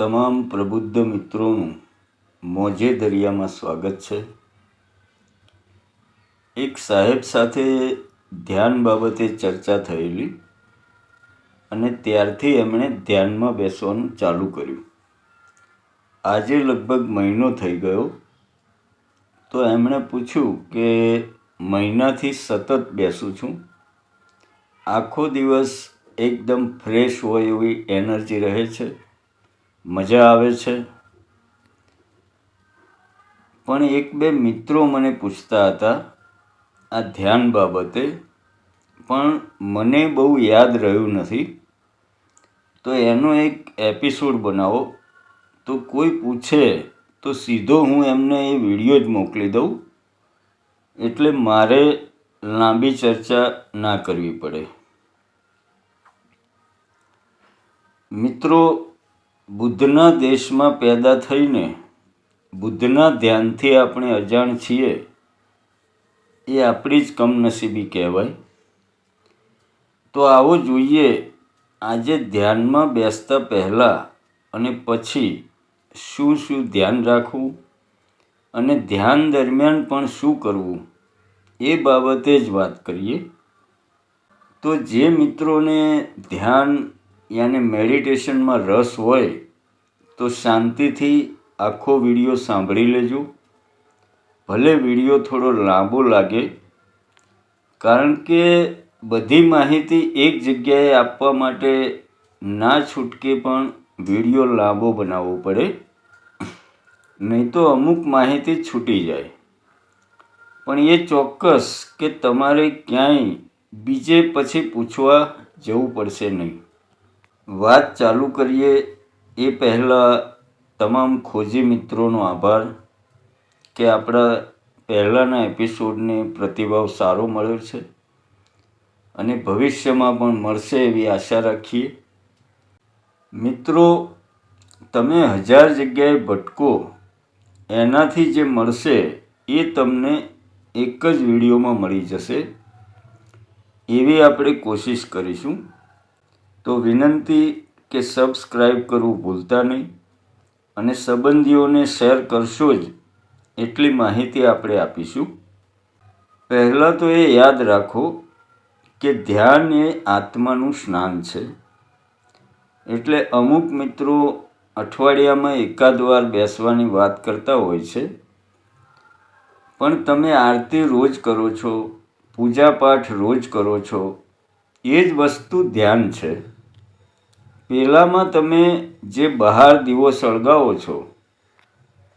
તમામ પ્રબુદ્ધ મિત્રોનું મોજે દરિયામાં સ્વાગત છે. એક સાહેબ સાથે ધ્યાન બાબતે ચર્ચા થયેલી અને ત્યારથી એમણે ધ્યાનમાં બેસવાનું ચાલુ કર્યું. આજે લગભગ મહિનો થઈ ગયો તો એમણે પૂછ્યું કે મહિનાથી સતત બેસું છું. આખો દિવસ એકદમ ફ્રેશ હોય એવી એનર્જી રહે છે. મજા આવે છે? પણ એક બે મિત્રો મને પૂછતા હતા આ ધ્યાન બાબતે, પણ મને બહુ યાદ રહ્યું નથી. તો એનો એક એપિસોડ બનાવો. તો કોઈ પૂછે, તો સીધો હું એમને એ વીડિયો જ મોકલી દઉં. એટલે મારે લાંબી ચર્ચા ના કરવી પડે. મિત્રો બુદ્ધના દેશમાં પેદા થઈને બુદ્ધના ધ્યાનથી આપણે અજાણ છીએ, એ આપણી જ કમનસીબી કહેવાય. તો આવો જોઈએ, આજે ધ્યાનમાં બેસતા પહેલાં અને પછી શું શું ધ્યાન રાખવું અને ધ્યાન દરમિયાન પણ શું કરવું, એ બાબતે જ વાત કરીએ. તો જે મિત્રોને ધ્યાન યાને મેડિટેશનમાં રસ હોય તો શાંતિથી આખો વીડિયો સાંભળી લેજો. ભલે વીડિયો થોડો લાંબો લાગે, કારણ કે બધી માહિતી એક જગ્યાએ આપવા માટે ના છૂટકે પણ વીડિયો લાંબો બનાવવો પડે. નહીં તો અમુક માહિતી છૂટી જાય. પણ એ ચોક્કસ કે તમારે ક્યાંય બીજે પછી પૂછવા જવું પડશે નહીં. વાત ચાલુ કરીએ, એ પહેલાં તમામ ખોજી મિત્રોનો આભાર કે આપણા પહેલાંના એપિસોડને પ્રતિભાવ સારો મળ્યો છે અને ભવિષ્યમાં પણ મળશે એવી આશા રાખીએ. મિત્રો, તમે હજાર જગ્યાએ ભટકો, એનાથી જે મળશે એ તમને એક જ વિડીયોમાં મળી જશે. એવી આપણે કોશિશ કરીશું. તો વિનંતી કે સબસ્ક્રાઈબ કરવું ભૂલતા નહીં અને સંબંધીઓને શેર કરશો જ એટલી માહિતી આપણે આપીશું. પહેલાં તો એ યાદ રાખો કે ધ્યાન એ આત્માનું સ્નાન છે. એટલે અમુક મિત્રો અઠવાડિયામાં એકાદ વાર બેસવાની વાત કરતા હોય છે. પણ તમે આરતી રોજ કરો છો, પૂજાપાઠ રોજ કરો છો એ જ વસ્તુ ધ્યાન છે. પહેલાંમાં તમે જે બહાર દીવો સળગાવો છો,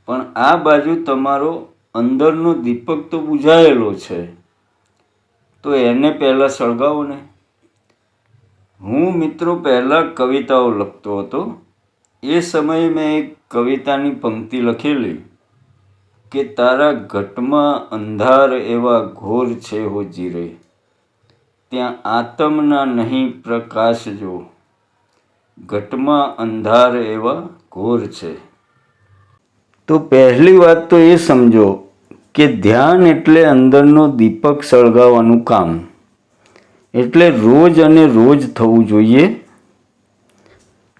પણ આ બાજુ તમારો અંદરનો દીપક તો બુઝાયેલો છે. તો એને પહેલાં સળગાવો ને. હું મિત્રો પહેલાં કવિતાઓ લખતો હતો. એ સમયે મેં એક કવિતાની પંક્તિ લખેલી, કે તારા ઘટમાં અંધાર એવા ઘોર છે હો જીરે. ત્યાં આતમના નહીં પ્રકાશ જો ઘટમાં અંધાર એવા ઘોર છે. તો પહેલી વાત તો એ સમજો કે ધ્યાન એટલે અંદરનો દીપક સળગાવવાનું કામ. એટલે રોજ અને રોજ થવું જોઈએ.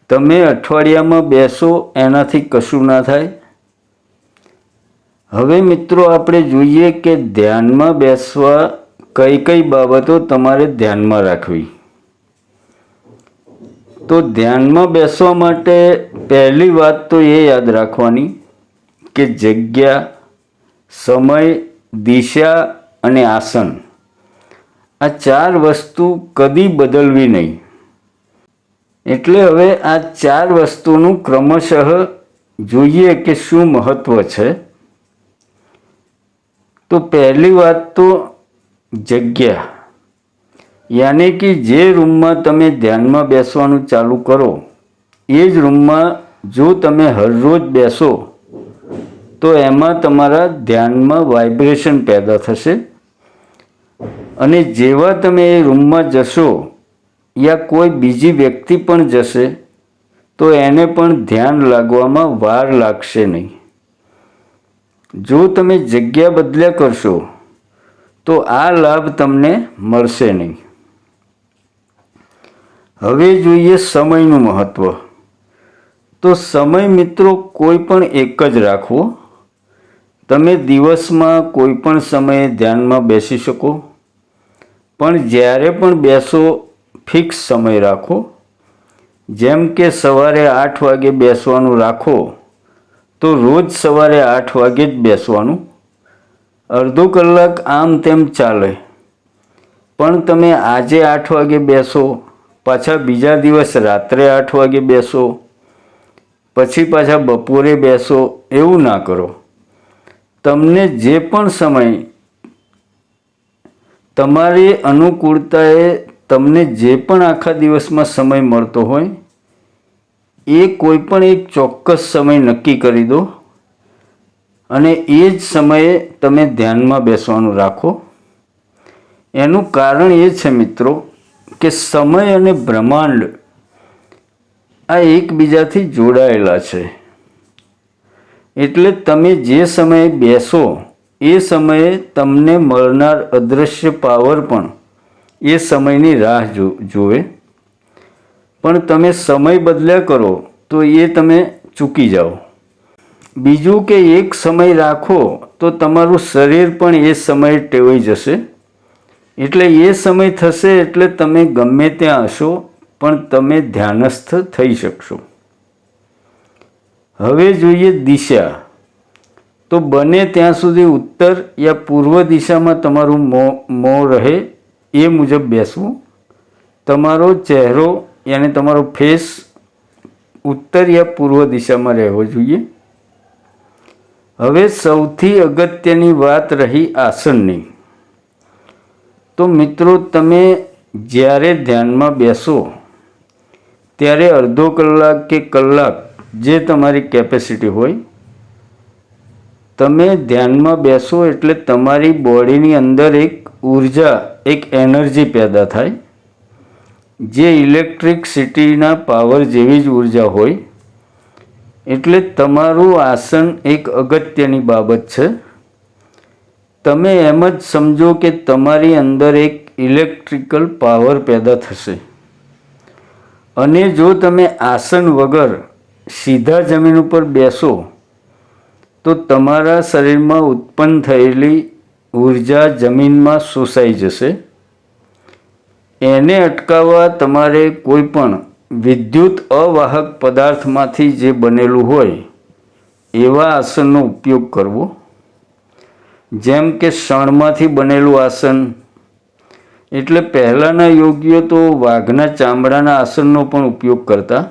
તમે અઠવાડિયામાં બેસો, એનાથી કશું ના થાય. હવે મિત્રો આપણે જોઈએ કે ધ્યાનમાં બેસવા કઈ કઈ બાબતો તમારે ધ્યાનમાં રાખવી? તો ધ્યાનમાં બેસવા માટે પહેલી વાત તો એ યાદ રાખવાની કે જગ્યા, સમય, દિશા અને આસન. આ ચાર વસ્તુ કદી બદલવી નહીં. એટલે હવે આ ચાર વસ્તુનું ક્રમશઃ જોઈએ કે શું મહત્ત્વ છે. તો પહેલી વાત તો જગ્યા. યાની કે જે રૂમમાં તમે ધ્યાનમાં બેસવાનું ચાલુ કરો, એ જ રૂમમાં જો તમે હરરોજ બેસો, તો એમાં તમારા ધ્યાનમાં વાઇબ્રેશન પેદા થશે. અને જેવા તમે એ રૂમમાં જશો, યા કોઈ બીજી વ્યક્તિ પણ જશે, તો એને પણ ધ્યાન લાગવામાં વાર લાગશે નહીં. જો તમે જગ્યા બદલ્યા કરશો તો આ લાભ તમને મળશે નહીં. હવે જોઈએ સમયનું મહત્ત્વ તો સમય મિત્રો કોઈ પણ એક જ રાખવો. તમે દિવસમાં કોઈ પણ સમયે ધ્યાનમાં બેસી શકો. પણ જ્યારે પણ બેસો, ફિક્સ સમય રાખો. જેમ કે સવારે આઠ વાગે બેસવાનું રાખો, તો રોજ સવારે આઠ વાગે જ બેસવાનું. અડધો કલાક આમ તેમ ચાલે. પણ તમે આજે આઠ વાગે બેસો, પાછા બીજા દિવસ રાત્રે આઠ વાગે બેસો, પછી પાછા બપોરે બેસો, એવું ના કરો. તમને જે પણ સમય તમારી અનુકૂળતાએ તમને જે પણ આખા દિવસમાં સમય મળતો હોય, એ કોઈ પણ એક ચોક્કસ સમય નક્કી કરી દો. અને એ જ સમયે તમે ધ્યાનમાં બેસવાનું રાખો. એનું કારણ એ છે મિત્રો કે સમય અને બ્રહ્માંડ આ એકબીજાથી જોડાયેલા છે. એટલે તમે જે સમયે બેસો, એ સમયે તમને મળનાર અદૃશ્ય પાવર પણ એ સમયની રાહ જો, જોવે. પણ તમે સમય બદલ્યા કરો તો એ તમે ચૂકી જાઓ. બીજું કે એક સમય રાખો તો તમારું શરીર પણ એ સમયે ટેવાઈ જશે. એટલે એ સમય થશે એટલે તમે ગમે ત્યાં હશો, પણ તમે ધ્યાનસ્થ થઈ શકશો. હવે જોઈએ દિશા. તો બને ત્યાં સુધી ઉત્તર યા પૂર્વ દિશામાં તમારું મો, મોં રહે એ મુજબ બેસવું. તમારો ચહેરો યાને તમારો ફેસ ઉત્તર યા પૂર્વ દિશામાં રહેવો જોઈએ. હવે સૌથી અગત્યની વાત રહી આસનની. તો મિત્રો, તમે જ્યારે ધ્યાનમાં બેસો, ત્યારે અડધો કલાક કે કલાક જે તમારી કેપેસિટી હોય, તમે ધ્યાનમાં બેસો એટલે તમારી બોડીની અંદર એક ઊર્જા, એક એનર્જી પેદા થાય. જે ઇલેક્ટ્રિક સિટીના પાવર જેવી જ ઊર્જા હોય એટલે તમારું આસન એક અગત્યની બાબત છે. તમે એમ જ સમજો કે તમારી અંદર એક ઇલેક્ટ્રિકલ પાવર પેદા થશે. અને જો તમે આસન વગર સીધા જમીન ઉપર બેસો, તો તમારા શરીરમાં ઉત્પન્ન થયેલી ઊર્જા જમીનમાં શોષાઈ જશે. એને અટકાવવા તમારે કોઈ પણ વિદ્યુત અવાહક પદાર્થમાંથી જે બનેલું હોય, એવા આસનનો ઉપયોગ કરવો. જેમ કે શણમાંથી બનેલું આસન. એટલે પહેલાંના યોગીઓ તો વાઘના ચામડાના આસનનો પણ ઉપયોગ કરતા,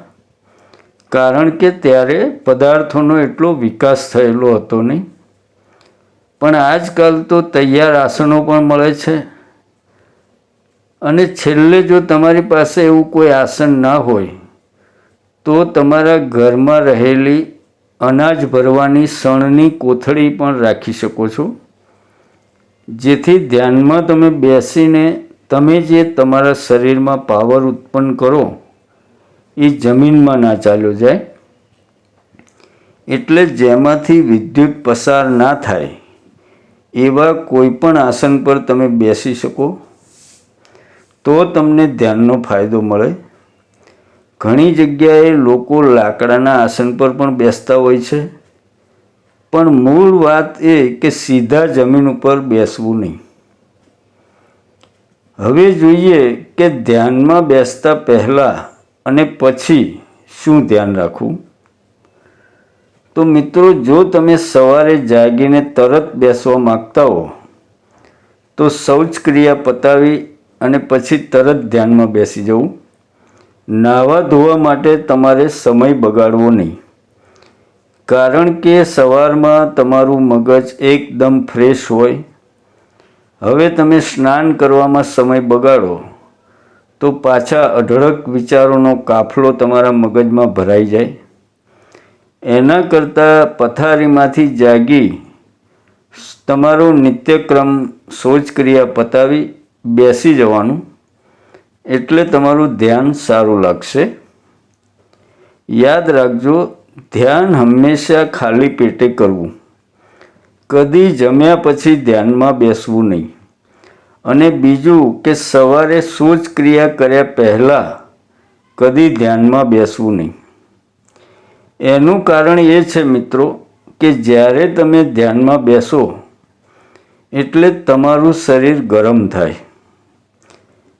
કારણ કે ત્યારે પદાર્થોનો એટલો વિકાસ થયેલો હતો નહીં. પણ આજકાલ તો તૈયાર આસનો પણ મળે છે. અને છેલ્લે જો તમારી પાસે એવું કોઈ આસન ના હોય, તો તમારા ઘરમાં રહેલી અનાજ ભરવાની સણની કોથળી પણ રાખી શકો છો, જેથી ધ્યાનમાં તમે બેસીને તમે જે તમારા શરીરમાં પાવર ઉત્પન્ન કરો, એ જમીનમાં ના ચાલ્યો જાય. એટલે જેમાંથી વિદ્યુત પસાર ના થાય, એવા કોઈ પણ આસન પર તમે બેસી શકો. તો તમને ધ્યાનનો ફાયદો મળે. ઘણી જગ્યાએ લોકો લાકડાના આસન પર પણ બેસતા હોય છે. પણ મૂળ વાત એ કે સીધા જમીન ઉપર બેસવું નહીં. હવે જોઈએ કે ધ્યાનમાં બેસતા પહેલાં અને પછી શું ધ્યાન રાખવું? તો મિત્રો, જો તમે સવારે જાગીને તરત બેસવા માગતા હો, તો શૌચ ક્રિયા પતાવી અને પછી તરત ધ્યાનમાં બેસી જવું. નાહવા ધોવા માટે તમારે સમય બગાડવો નહીં. કારણ કે સવારમાં તમારું મગજ એકદમ ફ્રેશ હોય. હવે તમે સ્નાન કરવામાં સમય બગાડો, તો પાછા અઢળક વિચારોનો કાફલો તમારા મગજમાં ભરાઈ જાય. એના કરતાં પથારીમાંથી જાગી તમારો નિત્યક્રમ શૌચક્રિયા પતાવી બેસી જવાનું. એટલે તમારું ધ્યાન સારું લાગશે. યાદ રાખજો, ધ્યાન હંમેશા ખાલી પેટે કરવું. કદી જમ્યા પછી ધ્યાનમાં બેસવું નહીં. અને બીજું કે સવારે ક્રિયા કર્યા પહેલાં કદી ધ્યાનમાં બેસવું નહીં. એનું કારણ એ છે મિત્રો કે જ્યારે તમે ધ્યાનમાં બેસો, એટલે તમારું શરીર ગરમ થાય.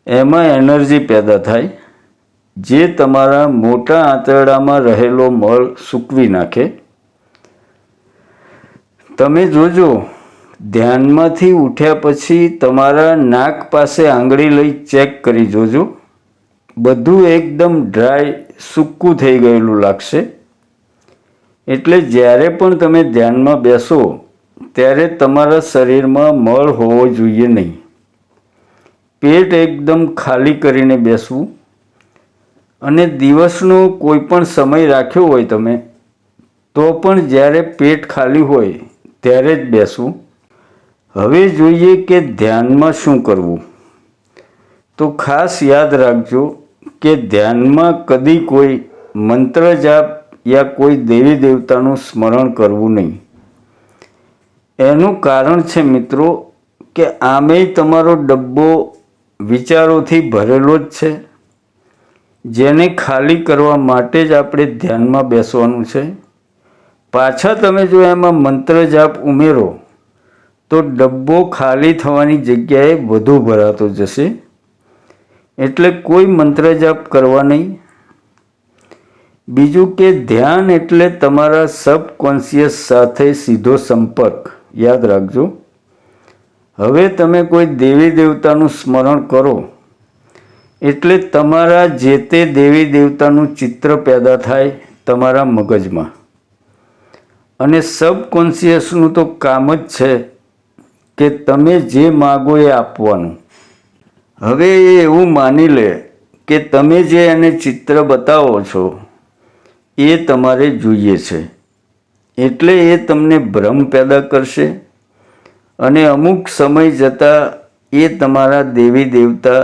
એમાં એનર્જી પેદા થાય. જે તમારા મોટા આંતરડામાં રહેલો મળ સૂકવી નાખે. તમે જોજો, ધ્યાનમાંથી ઉઠ્યા પછી તમારા નાક પાસે આંગળી લઈ ચેક કરી જોજો. બધું એકદમ ડ્રાય, સૂકું થઈ ગયેલું લાગશે. એટલે જ્યારે પણ તમે ધ્યાનમાં બેસો, ત્યારે તમારા શરીરમાં મળ હોવો જોઈએ નહીં. પેટ એકદમ ખાલી કરીને બેસવું અને દિવસનો કોઈ પણ સમય રાખ્યો હોય તમે, તો પણ જ્યારે પેટ ખાલી હોય ત્યારે જ બેસવું. હવે જોઈએ કે ધ્યાનમાં શું કરવું. તો ખાસ યાદ રાખજો કે ધ્યાનમાં કદી કોઈ મંત્ર જાપ યા કોઈ દેવી દેવતાનું સ્મરણ કરવું નહીં. એનું કારણ છે મિત્રો કે આમેય તમારો ડબ્બો વિચારોથી ભરેલો જ છે. જેને ખાલી કરવા માટે જ આપણે ધ્યાનમાં બેસવાનું છે. પાછા તમે જો એમાં મંત્ર જાપ ઉમેરો, તો ડબ્બો ખાલી થવાની જગ્યાએ વધુ ભરાતો જશે. એટલે કોઈ મંત્ર જાપ કરવા નહીં. બીજું કે ધ્યાન એટલે તમારા સબકોન્શિયસ સાથે સીધો સંપર્ક. યાદ રાખજો. હવે તમે કોઈ દેવી દેવતાનું સ્મરણ કરો, એટલે તમારા જે તે દેવી દેવતાનું ચિત્ર પેદા થાય તમારા મગજમાં. અને સબકોન્શિયસનું તો કામ જ છે કે તમે જે માગો એ આપવાનું. હવે એ એવું માની લે કે તમે જે એને ચિત્ર બતાવો છો, એ તમારે જોઈએ છે. એટલે એ તમને ભ્રમ પેદા કરશે અને અમુક સમય જતાં એ તમારા દેવી દેવતા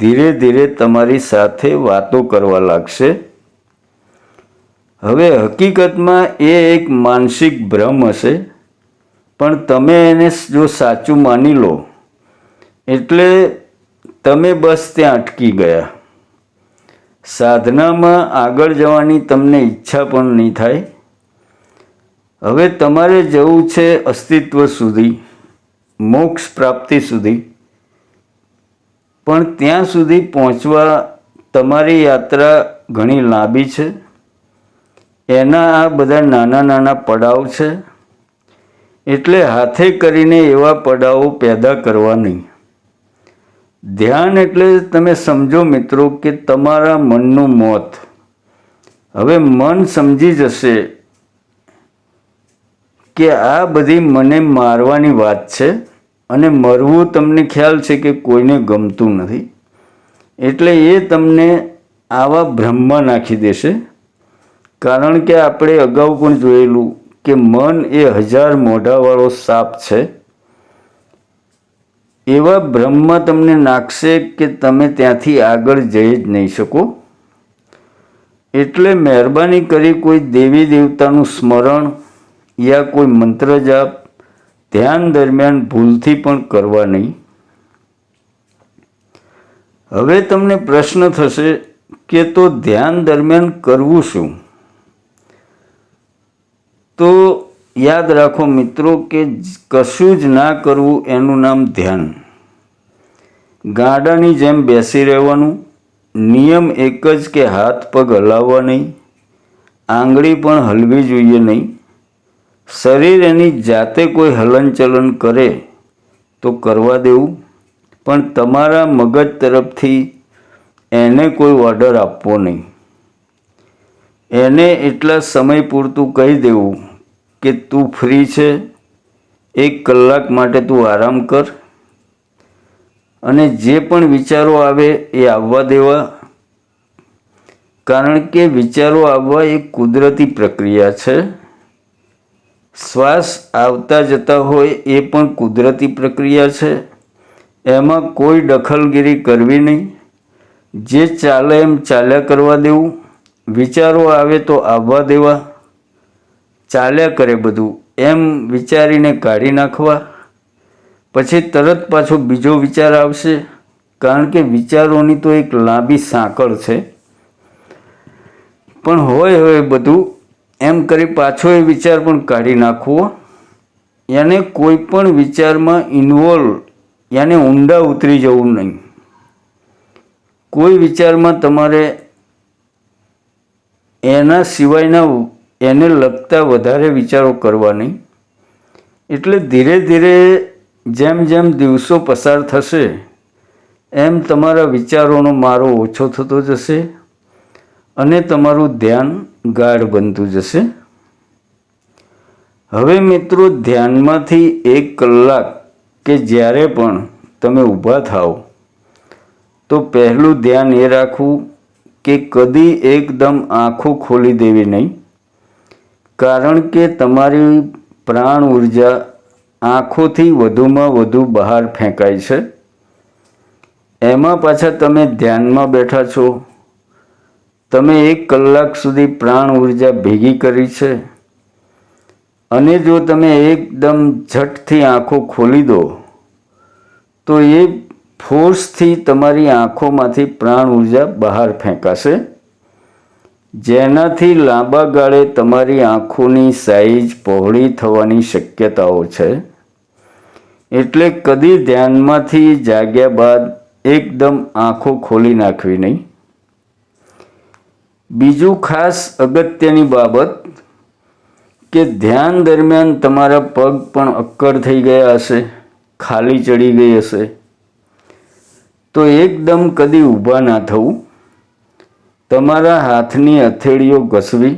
ધીરે ધીરે તમારી સાથે વાતો કરવા લાગશે. હવે હકીકતમાં એ એક માનસિક ભ્રમ હશે, પણ તમે એને જો સાચું માની લો, એટલે તમે બસ ત્યાં અટકી ગયા. સાધનામાં આગળ જવાની તમને ઈચ્છા પણ નહીં થાય. હવે તમારે જવું છે અસ્તિત્વ સુધી. મોક્ષ પ્રાપ્તિ સુધી. પણ ત્યાં સુધી પહોંચવા તમારી યાત્રા ઘણી લાંબી છે. એના આ બધા નાના નાના પડાવ છે. એટલે હાથે કરીને એવા પડાવો પેદા કરવા નહીં. ધ્યાન એટલે તમે સમજો મિત્રો કે તમારા મનનું મોત. હવે મન સમજી જશે કે આ બધી મને મારવાની વાત છે. અને મરવું તમને ખ્યાલ છે કે કોઈને ગમતું નથી, એટલે એ તમને આવા ભ્રમમાં નાખી દેશે. કારણ કે આપણે અગાઉ પણ જોયેલું કે મન એ હજાર મોઢાવાળો સાપ છે. એવા ભ્રમમાં તમને નાખશે કે તમે ત્યાંથી આગળ જઈ જ નહીં શકો. એટલે મહેરબાની કરી કોઈ દેવી દેવતાનું સ્મરણ યા કોઈ મંત્ર જાપ ધ્યાન દરમિયાન ભૂલથી પણ કરવા નહીં. હવે તમને પ્રશ્ન થશે કે તો ધ્યાન દરમિયાન કરવું શું? તો યાદ રાખો મિત્રો કે કશું જ ના કરવું એનું નામ ધ્યાન. ગાડાની જેમ બેસી રહેવાનું, નિયમ એક જ કે હાથ પગ હલાવવા નહીં, આંગળી પણ હલવી જોઈએ નહીં. શરીર એની જાતે કોઈ હલનચલન કરે તો કરવા દેવું. પણ તમારા મગજ તરફથી એને કોઈ ઓર્ડર આપવો નહીં. એને એટલા સમય પૂરતું કહી દેવું કે તું ફ્રી છે, એક કલાક માટે તું આરામ કર. અને જે પણ વિચારો આવે એ આવવા દેવા. કારણ કે વિચારો આવવા એ કુદરતી પ્રક્રિયા છે. શ્વાસ આવતા જતા હોય એ પણ કુદરતી પ્રક્રિયા છે. એમાં કોઈ દખલગીરી કરવી નહીં. જે ચાલે એમ ચાલ્યા કરવા દેવું. વિચારો આવે તો આવવા દેવા. ચાલ્યા કરે બધું. એમ વિચારીને કાઢી નાખવા. પછી તરત પાછો બીજો વિચાર આવશે. કારણ કે વિચારોની તો એક લાંબી સાંકળ છે. પણ હોય હોય બધું એમ કરી પાછો એ વિચાર પણ કાઢી નાખવો. એને કોઈ પણ વિચારમાં ઇન્વોલ્વ યાને ઊંડા ઉતરી જવું નહીં. કોઈ વિચારમાં તમારે એના સિવાયના એને લગતા વધારે વિચારો કરવા નહીં. એટલે ધીરે ધીરે જેમ જેમ દિવસો પસાર થશે, એમ તમારા વિચારોનો મારો ઓછો થતો જશે અને તમારું ધ્યાન ગાઢ બનતું જશે. હવે મિત્રો ધ્યાનમાંથી એક કલાક કે જ્યારે પણ તમે ઊભા થાઓ, તો પહેલું ધ્યાન એ રાખવું કે કદી એકદમ આંખો ખોલી દેવી નહીં. કારણ કે તમારી પ્રાણ ઊર્જા આંખોથી વધુમાં વધુ બહાર ફેંકાય છે. એમાં પાછા તમે ધ્યાનમાં બેઠા છો. તમે એક કલાક સુધી પ્રાણ ઊર્જા ભેગી કરી છે? અને જો તમે એકદમ ઝટથી આંખો ખોલી દો, તો એ ફોર્સથી તમારી આંખોમાંથી પ્રાણ ઊર્જા બહાર ફેંકાશે. જેનાથી લાંબા ગાળે તમારી આંખોની સાઈઝ પહોળી થવાની શક્યતાઓ છે. એટલે કદી ધ્યાનમાંથી જાગ્યા બાદ એકદમ આંખો ખોલી નાખવી નહીં. બીજું ખાસ અગત્યની બાબત કે ધ્યાન દરમિયાન તમારા પગ પણ અક્કડ થઈ ગયા હશે, ખાલી ચડી ગઈ હશે. તો એકદમ કદી ઊભા ના થવું. તમારા હાથની હથેળીઓ ઘસવી,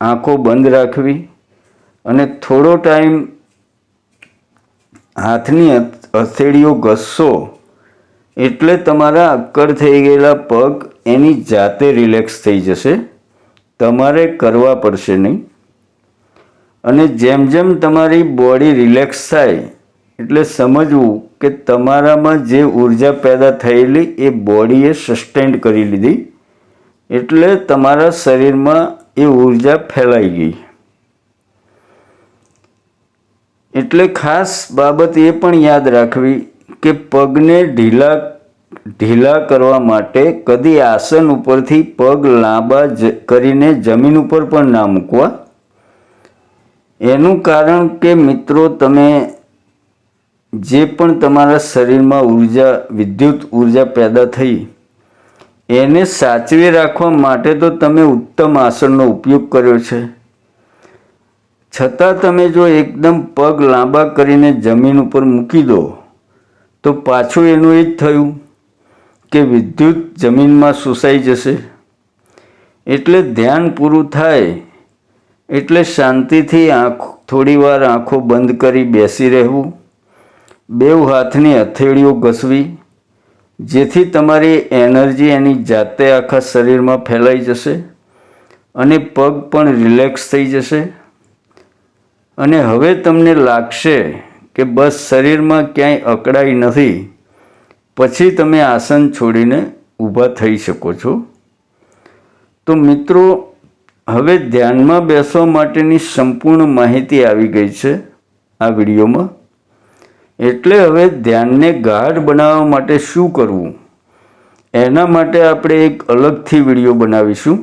આંખો બંધ રાખવી અને થોડો ટાઈમ હાથની હથેળીઓ ઘસશો એટલે તમારા અક્કડ થઈ ગયેલા પગ એની જાતે રિલેક્સ થઈ જશે. તમારે કરવા પડશે નહીં. અને જેમ જેમ તમારી બોડી રિલેક્સ થાય, એટલે સમજવું કે તમારામાં જે ઊર્જા પેદા થયેલી એ બોડીએ સસ્ટેન્ડ કરી લીધી, એટલે તમારા શરીરમાં એ ઊર્જા ફેલાઈ ગઈ. એટલે ખાસ બાબત એ પણ યાદ રાખવી કે પગને ઢીલા ઢીલા કરવા માટે કદી આસન ઉપરથી પગ લાંબા કરીને જમીન ઉપર પણ ના મૂકવા. એનું કારણ કે મિત્રો, તમે જે પણ તમારા શરીરમાં ઊર્જા, વિદ્યુત ઊર્જા પેદા થઈ, એને સાચવી રાખવા માટે તો તમે ઉત્તમ આસનનો ઉપયોગ કર્યો છે. છતાં તમે જો એકદમ પગ લાંબા કરીને જમીન ઉપર મૂકી દો, તો પાછું એનું એ જ થયું. કે વિદ્યુત જમીનમાં શોષાઈ જશે? એટલે ધ્યાન પૂરું થાય, એટલે શાંતિથી આંખ, થોડીવાર આંખો બંધ કરી બેસી રહેવું બેઉ હાથની હથેળીઓ ઘસવી, જેથી તમારી એનર્જી એની જાતે આખા શરીરમાં ફેલાઈ જશે અને પગ પણ રિલેક્સ થઈ જશે. અને હવે તમને લાગશે કે બસ શરીરમાં ક્યાંય અકળાઈ નથી. પછી તમે આસન છોડીને ઊભા થઈ શકો છો. તો મિત્રો, હવે ધ્યાનમાં બેસવા માટેની સંપૂર્ણ માહિતી આવી ગઈ છે આ વિડીયોમાં. એટલે હવે ધ્યાનને ગાઢ બનાવવા માટે શું કરવું? એના માટે આપણે એક અલગથી વીડિયો બનાવીશું.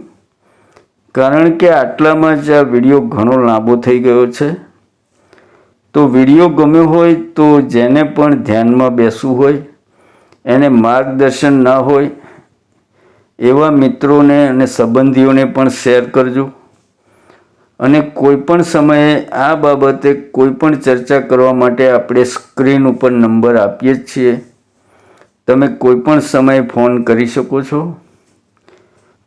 કારણ કે આટલામાં જ આ વીડિયો ઘણો લાંબો થઈ ગયો છે. તો વીડિયો ગમ્યો હોય તો જેને પણ ધ્યાનમાં બેસવું હોય એને માર્ગદર્શન ના હોય, એવા મિત્રોને અને સંબંધીઓને પણ શેર કરજો. અને કોઈ પણ સમયે આ બાબતે કોઈ પણ ચર્ચા કરવા માટે આપણે સ્ક્રીન ઉપર નંબર આપીએ જ છીએ. તમે કોઈ પણ સમયે ફોન કરી શકો છો.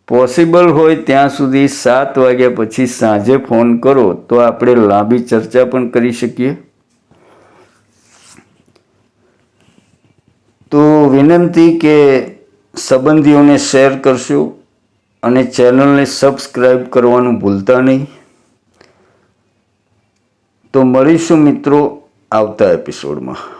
પોસિબલ હોય ત્યાં સુધી સાત વાગ્યા પછી સાંજે ફોન કરો તો આપણે લાંબી ચર્ચા પણ કરી શકીએ તો વિનંતી કે સંબંધીઓને શેર કરશો અને ચેનલને સબસ્ક્રાઈબ કરવાનું ભૂલતા નહીં. તો મળીશું મિત્રો આવતા એપિસોડમાં